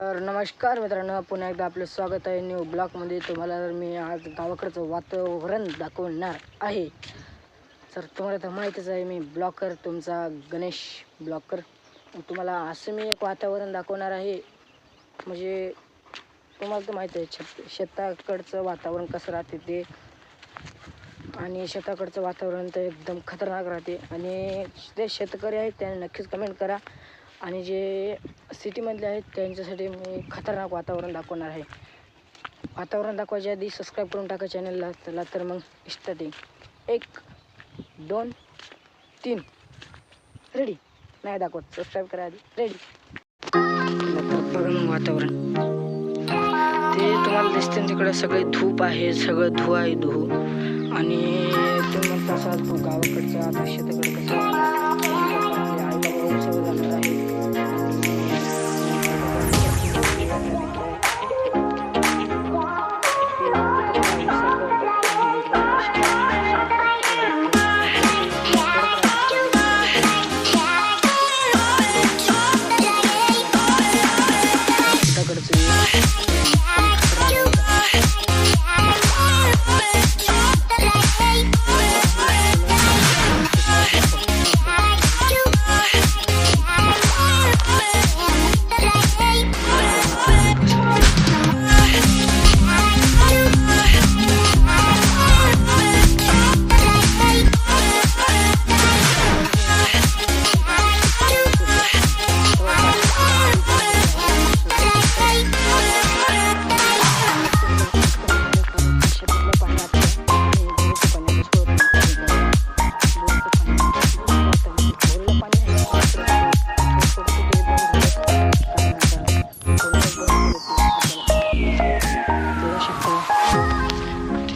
तर नमस्कार मित्रांनो पुन्हा एकदा आपलं स्वागत आहे न्यू ब्लॉकमध्ये तुम्हाला तर मी आज गावाकडचं वातावरण दाखवणार आहे तर तुम्हाला तर माहीतच आहे मी ब्लॉकर तुमचा गणेश ब्लॉकर तुम्हाला असं मी एक वातावरण दाखवणार आहे. म्हणजे तुम्हाला तर माहीत आहे शेत शेताकडचं वातावरण कसं राहते ते. आणि शेताकडचं वातावरण तर एकदम खतरनाक राहते. आणि जे शेतकरी आहेत त्यांनी नक्कीच कमेंट करा. आणि जे सिटीमधले आहेत त्यांच्यासाठी मी खतरनाक वातावरण दाखवणार आहे. वातावरण दाखवायच्या आधी सबस्क्राईब करून टाका चॅनलला चला तर मग स्टार्टिंग एक दोन तीन. रेडी नाही दाखवत. सबस्क्राईब करा आधी. रेडी मग वातावरण. ते तुम्हाला दिसते तिकडे सगळे धूप आहे सगळं धुवा आहे धू आणि तुम्ही म्हणता असाल तो गावाकडचा आता शेताकडे कसं आपले आईबाबा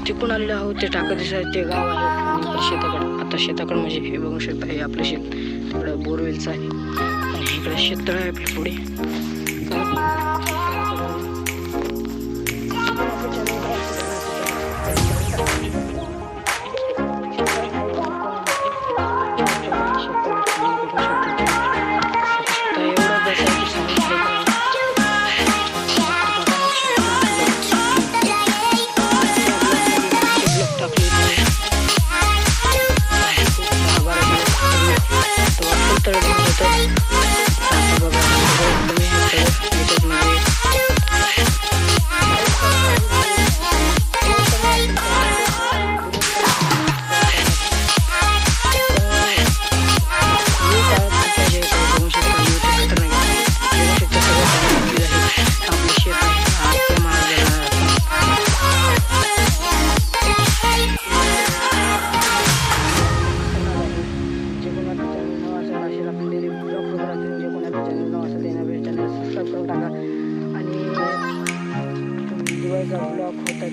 सगळं जाणार आहोत. ते टाकत दिसत ते गाव आहे आणि शेताकडे आता शेताकडे म्हणजे हे बघू शकता हे आपलं शेत. तिकडं बोरवेलचं आहे. आणि इकडे शेततळ आहे आपल्या पुढे.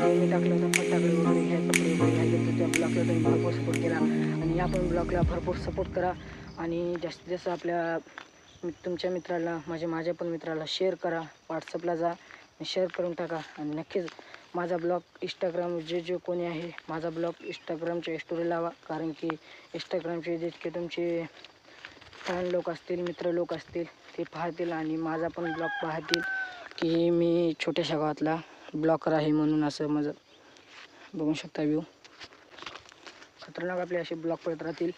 ब्लॉग मी टाकलं फटाकडे वगैरे हे कपडे वगैरे घ्या त्या ब्लॉकला तुम्ही भरपूर सपोर्ट केला. आणि या पण ब्लॉगला भरपूर सपोर्ट करा. आणि जास्तीत जास्त आपल्या तुमच्या मित्राला माझ्या माझ्या पण मित्राला शेअर करा. व्हॉट्सअपला जा शेअर करून टाका. आणि नक्कीच माझा ब्लॉग इंस्टाग्राम जे जे कोणी आहे माझा ब्लॉग इंस्टाग्रामच्या स्टोरी लावा. कारण की इंस्टाग्रामचे जितके तुमचे फॅन लोक असतील मित्र लोक असतील ते पाहतील आणि माझा पण ब्लॉग पाहतील की मी छोट्याशा गावातला ब्लॉकर आहे म्हणून असं माझं बघू शकता व्ह्यू खतरनाक आपले असे ब्लॉक पडत राहतील.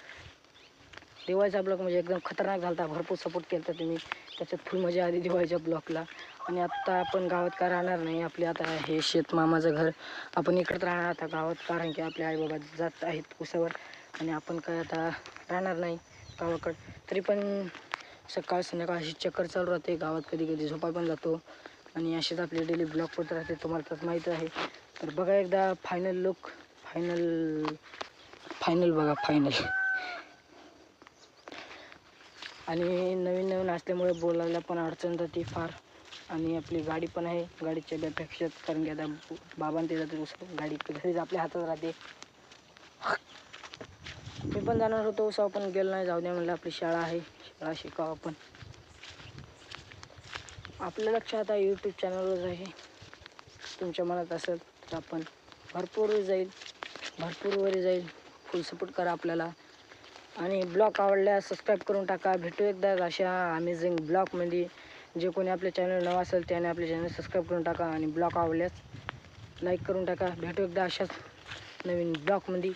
दिवाळीचा ब्लॉक म्हणजे एकदम खतरनाक झाला भरपूर सपोर्ट केला होता तुम्ही. त्याच्यात फुल मजा आली दिवाळीच्या ब्लॉकला आणि आत्ता आपण गावात का राहणार नाही? आपले आता हे शेत मामाचं घर. आपण इकडत राहणार आता गावात. कारण की आपले आईबाबा जात आहेत उसावर आणि आपण काय आता राहणार नाही गावाकडं. तरी पण सकाळ संध्याकाळ अशी चक्कर चालू राहते. गावात कधी कधी झोपा पण जातो. आणि असेच आपले डेली ब्लॉग पडत राहते तुम्हाला तर माहीत आहे. तर बघा एकदा फायनल लुक फायनल फायनल बघा फायनल आणि नवीन नवीन असल्यामुळे बोलायला पण अडचण जाते फार. आणि आपली गाडी पण आहे गाडीच्या बॅपेक्षा कारण की आता बाबांत ते जाते गाडी घरीच आपल्या हातात राहते. मी पण जाणार होतो उसाव पण गेलो नाही जाऊ द्या म्हणलं आपली शाळा आहे शाळा शिकावं आपण. आपलं लक्ष आता यूट्यूब चॅनलवर आहे. तुमच्या मनात असेल तर आपण भरपूर जाईल भरपूर वर जाईल. फुल सपोर्ट करा आपल्याला. आणि ब्लॉग आवडल्यास सबस्क्राईब करून टाका. भेटू एकदा अशा अमेझिंग ब्लॉगमध्ये जे कोणी आपल्या चॅनल नवं असेल त्याने आपल्या चॅनल सबस्क्राईब करून टाका आणि ब्लॉग आवडल्यास लाईक करून टाका. भेटू एकदा अशाच नवीन ब्लॉगमध्ये